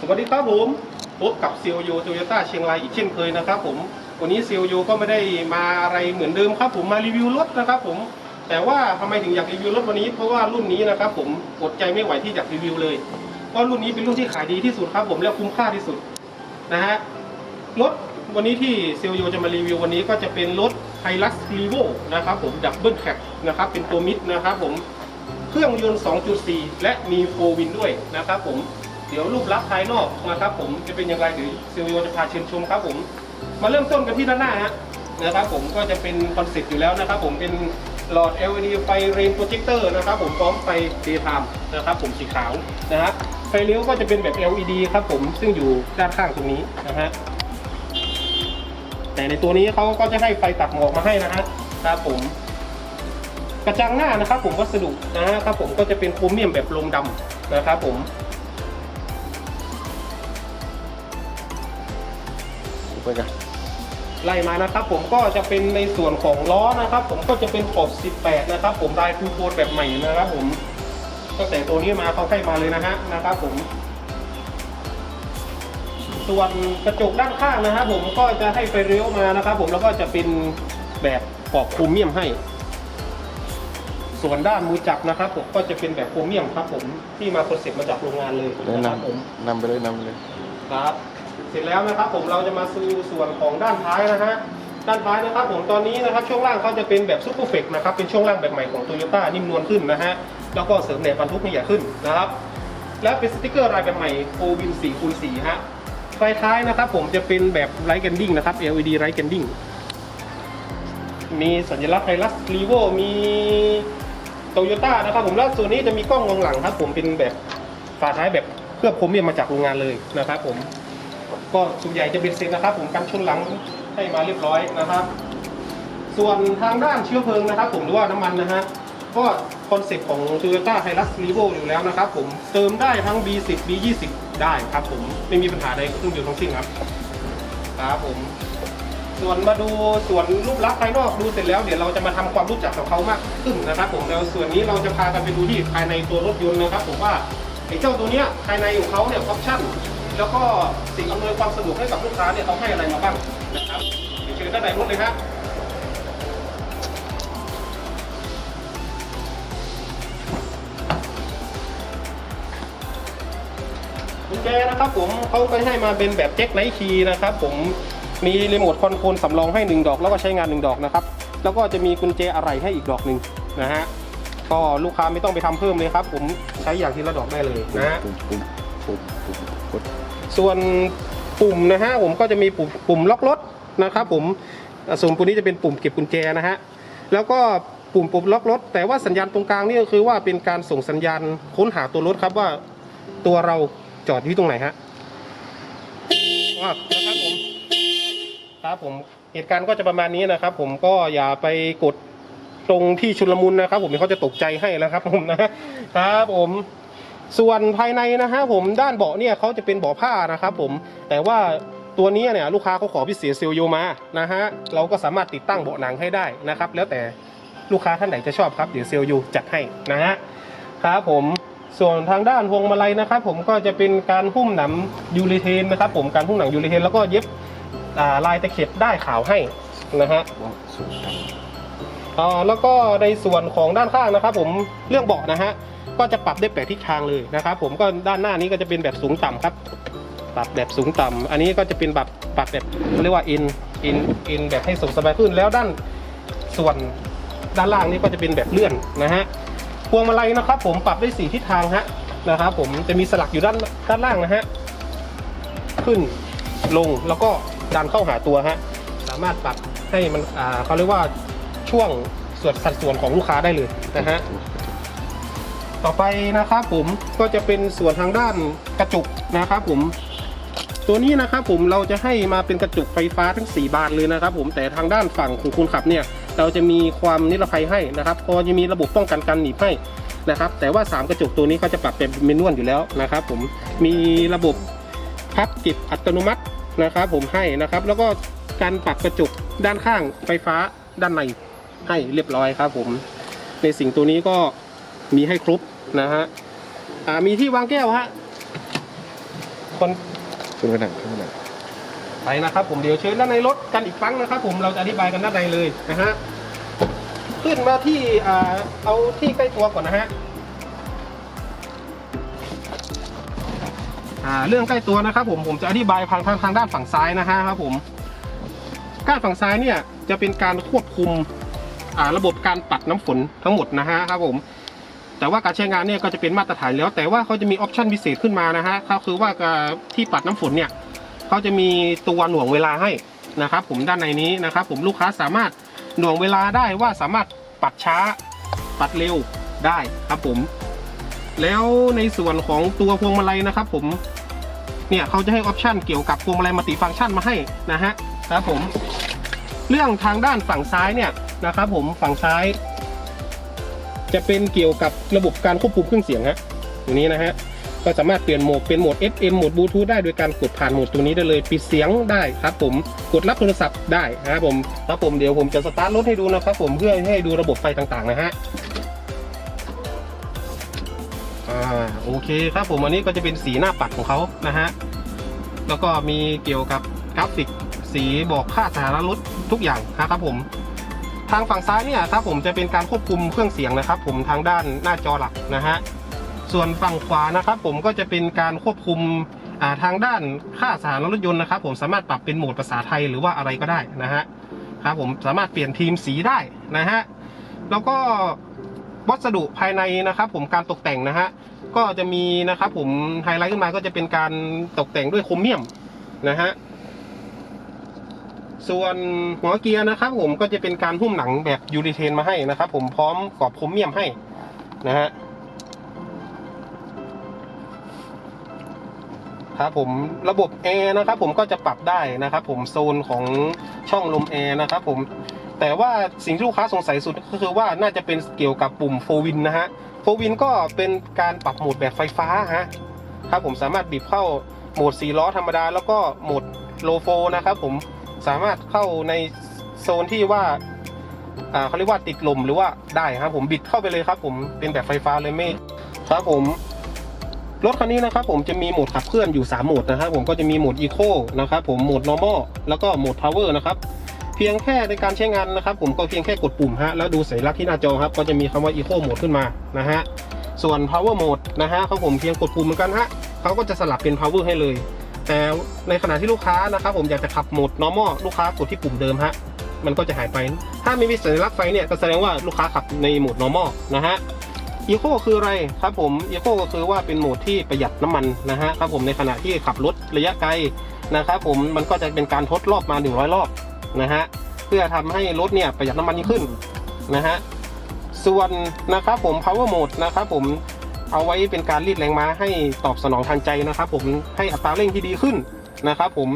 สวัสดีครับผมพบกับซีโอโยโตโยต้าเชียงรายอีกเช่นเคยนะครับผมวันนี้ซีโอโยก็ไม่ได้มาอะไรเหมือนเดิมครับผมมารีวิวรถนะครับผมแต่ว่าทำไมถึงอยากรีวิวรถวันนี้เพราะว่ารุ่นนี้นะครับผมอดใจไม่ไหวที่อยากรีวิวเลยเพราะรุ่นนี้เป็นรุ่นที่ขายดีที่สุดครับผมและคุ้มค่าที่สุดนะฮะรถวันนี้ที่ซีโอโยจะมารีวิววันนี้ก็จะเป็นรถไฮลักซ์รีโวนะครับผมดับเบิลแคปนะครับเป็นตัวมิดนะครับผมเครื่องยนต์ 2.4 และมีโฟวินด้วยนะครับผม เดี๋ยวรูปลักษณ์ภายนอกนะครับผมจะเป็นอย่างไรเดี๋ยวซิลโยจะพาเชิญชมครับผม มาเริ่มต้นกันที่ด้านหน้าฮะนะครับผมก็จะเป็นคอนเซ็ปต์อยู่แล้วนะครับผมเป็นหลอด LED ไฟเรนโปรเจคเตอร์นะครับผมพร้อมไฟเดย์ไทม์นะครับผมสีขาวนะฮะไฟเลี้ยวก็จะเป็นแบบ LED ครับผมซึ่งอยู่ด้านข้างตรงนี้นะฮะแต่ในตัวนี้เขาก็จะให้ไฟตัดหมอกมาให้นะฮะครับผมกระจังหน้านะครับผมวัสดุนะครับผมก็จะเป็นโครเมียมแบบลมดำนะครับผม ไล่มานะครับผมก็จะเป็นในส่วนของล้อนะครับ ผมก็จะเป็นขอบ 18 นะครับ ผมลายทูโทนแบบใหม่นะครับผมตั้งแต่ตัวนี้มาเขาให้มาเลยนะฮะนะครับ ผม ส่วนกระจกด้านข้างนะครับผมก็จะให้ไฟเลี้ยวมานะครับ ผมแล้วก็จะเป็นแบบขอบโครเมียมให้ ส่วนด้านมือจับนะครับ ผมก็จะเป็นแบบโครเมียมครับ ผมที่มาคอนเซ็ปต์มาจากโรงงานเลยแนะนะครับผมนำนำไปเลยนำไปเลยครับ เสร็จแล้วนะครับผมเราจะมาซูส่วนของด้านท้ายนะฮะด้านท้ายนะครับผมตอนนี้นะครับช่วงล่างเขาจะเป็นแบบซุปเปอร์เฟกนะครับเป็นช่วงล่างแบบใหม่ของโตโยต้านิ่มนวลขึ้นนะฮะแล้วก็เสริมแหนบบรรทุกให้ใหญ่ขึ้นนะครับและเป็นสติกเกอร์ลายแบบใหม่โอวิน4คูณ4ฮะไฟท้ายนะครับผมจะเป็นแบบไลท์แกนดิ้งนะครับ LED ไลท์แกนดิ้งมีสัญลักษณ์ไฮลักซ์รีโวมีโตโยต้านะครับผมแล้วส่วนนี้จะมีกล้องมองหลังครับ ผมเป็นแบบฝาท้ายแบบเคลือบโครเมียมมาจากโรงงานเลยนะครับผม ก็ส่วนใหญ่จะเป็นเซ็นนะครับ ผมกันชนหลังให้มาเรียบร้อยนะครับ ส่วนทางด้านเชื้อเพลิงนะครับ ผมหรือว่าน้ำมันนะฮะก็คอนเซ็ปต์ของ Toyota Hilux Revo อยู่แล้วนะครับ ผมเติมได้ทั้ง B10 B20 ได้ครับ ผมไม่มีปัญหาใดเครื่องยนต์ทั้งสิ้นครับครับผมส่วนมาดูส่วนรูปลักษณ์ภายนอกดูเสร็จแล้วเดี๋ยวเราจะมาทำความรู้จักกับเขามากขึ้นนะครับผมแล้วส่วนนี้เราจะพากันไปดูที่ภายในตัวรถยนต์นะครับ ผมว่าไอ้เจ้าตัวเนี้ยภายในของเขาเนี่ยออปชั่น แล้วก็สิ่งอำนวยความสะดวกให้กับลูกค้าเนี่ยเขาให้อะไรมาบ้างนะครับเชิญด้านในรถเลยครับกุญแจนะครับผมเขาก็ให้มาเป็นแบบแจ็คไนท์คีย์นะครับผมมีรีโมทคอนโทรลสำรองให้หนึ่งดอกแล้วก็ใช้งานหนึ่งดอกนะครับ แล้วก็จะมีกุญแจอะไรให้อีกดอกหนึ่งนะฮะก็ลูกค้าไม่ต้องไปทำเพิ่มเลยครับ ผมใช้อย่างทีละดอกได้เลยนะฮะ ปุ่มปุ่มปุ่มปุ่มกด ส่วนปุ่มนะฮะผมก็จะมีปุ่มปุ่มล็อกรถนะครับผมส่วนปุ่มนี้จะเป็นปุ่มเก็บกุญแจนะฮะแล้วก็ปุ่มปุ่มล็อกรถ แต่ว่าสัญญาณตรงกลางนี่ก็คือว่าเป็นการส่งสัญญาณค้นหาตัวรถครับว่าตัวเราจอดที่ตรงไหนฮะนะครับผมครับผมเหตุการณ์ก็จะประมาณนี้นะครับ ผมก็อย่าไปกดตรงที่ชุลมุนนะครับ ผมเขาจะตกใจให้นะครับ ผมนะครับผม ส่วนภายในนะฮะผมด้านเบาะเนี่ยเขาจะเป็นเบาะผ้านะครับผมแต่ว่าตัวนี้เนี่ยลูกค้าเขาขอพิเศษเซลโยมานะฮะเราก็สามารถติดตั้งเบาะหนังให้ได้นะครับ แล้วแต่ลูกค้าท่านไหนจะชอบครับเดี๋ยวเซลโยจัดให้นะฮะครับผมส่วนทางด้านพวงมาลัยนะครับผมก็จะเป็นการหุ้มหนังยูริเทนนะครับผมการหุ้มหนังยูริเทนแล้วก็เย็บอ่าลายตะเข็บได้ขาวให้นะฮะว่าสูงต่อ่าแล้วก็ในส่วนของด้านข้างนะครับผมเรื่องเบาะนะฮะ ก็จะปรับได้แปดทิศทางเลยนะครับ ผมก็ด้านหน้านี้ก็จะเป็นแบบสูงต่ำครับ ปรับแบบสูงต่ำอันนี้ก็จะเป็นแบบปรับแบบเรียกว่าอินอินอินแบบให้ส่งสบายขึ้น แล้วด้านส่วนด้านล่างนี้ก็จะเป็นแบบเลื่อนนะฮะพวงมาลัยนะครับ ผมปรับได้สี่ทิศทางฮะนะครับ ผมจะมีสลักอยู่ด้านด้านล่างนะฮะขึ้นลงแล้วก็ดันเข้าหาตัวฮะสามารถปรับให้มันอ่าเขาเรียกว่าช่วงส่วนสัดส่วนของลูกค้าได้เลยนะฮะ ต่อไปนะครับผมก็จะเป็นส่วนทางด้านกระจกนะครับผม ตัวนี้นะครับผมเราจะให้มาเป็นกระจกไฟฟ้าทั้ง 4 บานเลยนะครับ ผมแต่ทางด้านฝั่งของคนขับเนี่ย เราจะมีความนิรภัยให้นะครับก็จะมีระบบป้องกันการหนีบให้นะครับ แต่ว่า 3 กระจกตัวนี้เขาจะปรับเป็นเมนวลอยู่แล้วนะครับ ผมมีระบบพับจิบอัตโนมัตินะครับ ผมให้นะครับ แล้วก็การปรับกระจกด้านข้างไฟฟ้าด้านในให้เรียบร้อยครับ ผม ในสิ่งตัวนี้ก็ มีให้ครบนะฮะอ่ามีที่วางแก้วฮะคนขึ้นผนังขึ้นผนังไปนะครับ ผมเดี๋ยวเชิญด้านในรถกันอีกครั้งนะครับ ผมเราจะอธิบายกันด้านในเลยนะฮะขึ้นมาที่อ่าเอาที่ใกล้ตัวก่อนนะฮะอ่าเรื่องใกล้ตัวนะครับ ผมผมจะอธิบายทางทางทางด้านฝั่งซ้ายนะฮะครับผมด้านฝั่งซ้ายเนี่ยจะเป็นการควบคุมอ่าระบบการปัดน้ำฝนทั้งหมดนะฮะครับผม แต่ว่าการใช้งานเนี่ยก็จะเป็นมาตรฐานแล้ว แต่ว่าเขาจะมีออปชันพิเศษขึ้นมานะฮะก็คือว่าที่ปัดน้ำฝนเนี่ยเขาจะมีตัวหน่วงเวลาให้นะครับ ผมด้านในนี้นะครับ ผมลูกค้าสามารถหน่วงเวลาได้ว่าสามารถปัดช้าปัดเร็วได้ครับผม แล้วในส่วนของตัวพวงมาลัยนะครับ ผมเนี่ยเขาจะให้ออปชันเกี่ยวกับพวงมาลัยมัลติฟังก์ชันมาให้นะฮะครับผม เรื่องทางด้านฝั่งซ้ายเนี่ยนะครับ ผมฝั่งซ้าย จะเป็นเกี่ยวกับระบบการควบคุมเครื่องเสียงฮะตรงนี้นะฮะก็สามารถเปลี่ยนโหมดเป็นโหมด FM โหมดบลูทูธได้โดยการกดผ่านโหมดตรงนี้ได้เลยปิดเสียงได้ครับผมกดรับโทรศัพท์ได้นะครับผมครับผมเดี๋ยวผมจะสตาร์ทรถให้ดูนะครับผมเพื่อให้ดูระบบไฟต่างๆนะฮะอ่าโอเคครับผมอันนี้ก็จะเป็นสีหน้าปัดของเขานะฮะแล้วก็มีเกี่ยวกับกราฟิกสีบอกค่าสถานะรถทุกอย่างนะครับผม ทางฝั่งซ้ายเนี่ยครับผมจะเป็นการควบคุมเครื่องเสียงนะครับ ผมทางด้านหน้าจอหลักนะฮะส่วนฝั่งขวานะครับ ผมก็จะเป็นการควบคุมอ่าทางด้านค่าสถานรถยนต์นะครับ ผมสามารถปรับเป็นโหมดภาษาไทยหรือว่าอะไรก็ได้นะฮะครับผมสามารถเปลี่ยนทีมสีได้นะฮะแล้วก็วัสดุภายในนะครับ ผมการตกแต่งนะฮะก็จะมีนะครับ ผมไฮไลท์ขึ้นมาก็จะเป็นการตกแต่งด้วยโครเมียมนะฮะ ส่วนหัวเกียร์นะครับ ผมก็จะเป็นการหุ้มหนังแบบยูริเทนมาให้นะครับ ผมพร้อมกรอบโครเมียมให้นะฮะครับผมระบบแอร์นะครับผมก็จะปรับได้นะครับ ผมโซนของช่องลมแอร์นะครับผมแต่ว่าสิ่งที่ลูกค้าสงสัยสุดก็คือว่าน่าจะเป็นเกี่ยวกับปุ่มโฟวินนะฮะโฟวินก็เป็นการปรับโหมดแบบไฟฟ้าฮะครับผมสามารถบีบเข้าโหมด4ล้อธรรมดา แล้วก็โหมดโลโฟนะครับผม สามารถเข้าในโซนที่ว่าอ่าเขาเรียกว่าติดลมหรือว่าได้ครับผมบิดเข้าไปเลยครับผมเป็นแบบไฟฟ้าเลยไม่ครับผมรถคันนี้นะครับผมจะมีโหมดขับเคลื่อนอยู่ 3 โหมดนะครับผมก็จะมีโหมด Eco นะครับผมโหมด Normal แล้วก็โหมด Power นะครับเพียงแค่ในการใช้งานนะครับ ผมก็เพียงแค่กดปุ่มฮะแล้วดูสัญลักษณ์ที่หน้าจอครับก็จะมีคำว่า Eco Mode ขึ้นมานะฮะส่วน Power Mode นะฮะครับผมเพียงกดปุ่มเหมือนกันฮะเขาก็จะสลับเป็น Power ให้เลย แต่ในขณะที่ลูกค้านะครับผมอยากจะขับโหมด normal ลูกค้ากดที่ปุ่มเดิมฮะมันก็จะหายไป ถ้าไม่มีสัญลักษณ์ไฟเนี่ยก็แสดงว่าลูกค้าขับในโหมด normal นะฮะ eco คืออะไรครับผม eco ก็คือว่าเป็นโหมดที่ประหยัดน้ำมันนะฮะครับผมในขณะที่ขับรถระยะไกลนะครับผมมันก็จะเป็นการทดรอบมา 100 รอบนะฮะเพื่อทำให้รถเนี่ยประหยัดน้ำมันยิ่งขึ้นนะฮะส่วนนะครับผม power mode นะครับผม เอาไว้เป็นการรีดแรงม้าให้ตอบสนองทางใจนะครับ ผมให้อัตราเร่งที่ดีขึ้นนะครับ ผม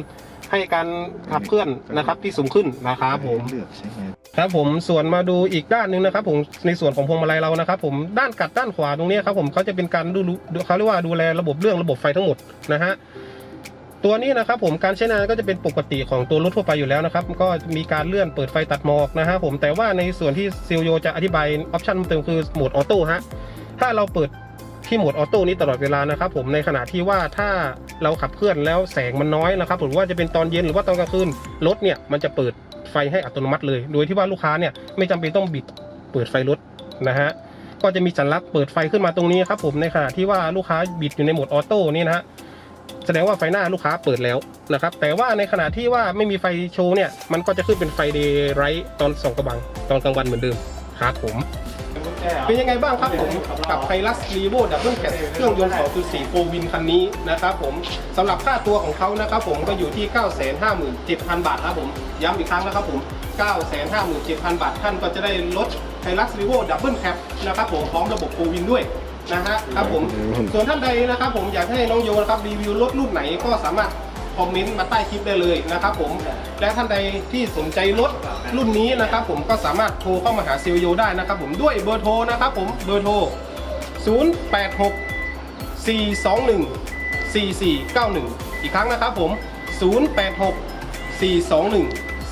ให้การขับเคลื่อนนะครับที่สูงขึ้นนะครับผมเลือกใช้งานครับผมส่วนมาดูอีกด้านหนึ่งนะครับผมในส่วนของพวงมาลัยเรานะครับ ผมด้านกัดด้านขวาตรงนี้ครับผมเขาจะเป็นการดูดูเขาเรียกว่าดูแลระบบเรื่องระบบไฟทั้งหมดนะฮะตัวนี้นะครับผมการใช้งานก็จะเป็นปกติของตัวรถทั่วไปอยู่แล้วนะครับก็มีการเลื่อนเปิดไฟตัดหมอกนะฮะผมแต่ว่าในส่วนที่ซิลโยจะอธิบายออปชันเติมคือโหมดออโต้ฮะถ้าเราเปิด ที่โหมดออโต้นี้ตลอดเวลานะครับผมในขณะที่ว่าถ้าเราขับเคลื่อนแล้วแสงมันน้อยนะครับผมว่าจะเป็นตอนเย็นหรือว่าตอนกลางคืนรถเนี่ยมันจะเปิดไฟให้อัตโนมัติเลย โดยที่ว่าลูกค้าเนี่ยไม่จำเป็นต้องบิดเปิดไฟรถนะฮะก็จะมีสัญลักษณ์เปิดไฟขึ้นมาตรงนี้ครับผมในขณะที่ว่าลูกค้าบิดอยู่ในโหมดออโต้นี่นะฮะแสดงว่าไฟหน้าลูกค้าเปิดแล้วนะครับแต่ว่าในขณะที่ว่าไม่มีไฟโชว์เนี่ยมันก็จะขึ้นเป็นไฟเดย์ไรท์ตอนส่องกระบังตอนกลางวันเหมือนเดิมครับผม เป็นยังไงบ้างครับผมกับไ i ลัสรีโวดับเบิลแคทเครื่องยนต์2.4โฟวินคันนี้นะครับผมสำหรับค่าตัวของเขานะครับผมก็อยู่ที่ 957,000 บาทครับผม ย้ำอีกครั้งนะครับผม 957,000 บาทท่านก็จะได้รถไ i ลัสรีโวดับเบิลแคทนะครับผมพร้อมระบบโฟวินด้วยนะฮะครับผมส่วนท่านใดนะครับผมอยากให้น้องโยนะครับรีวิวรถรุ่นไหนก็สามารถคอมเมนต์มาใต้คลิปได้เลยนะครับผมและท่านใดที่สนใจรถ รุ่นนี้นะครับผมก็สามารถโทรเข้ามาหาซิลโยได้นะครับผมด้วยเบอร์โทรนะครับผมเบอร์โทร 086 421 4491 อีกครั้งนะครับผม 086 421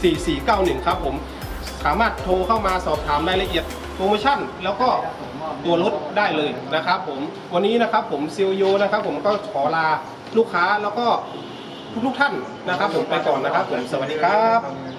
4491 ครับผมสามารถโทรเข้ามาสอบถามรายละเอียดโปรโมชั่น แล้วก็ตัวรถได้เลยนะครับผมวันนี้นะครับผมซิลโยนะครับผมก็ขอลาลูกค้าแล้วก็ทุกๆท่านนะครับผมไปก่อนนะครับผมสวัสดีครับ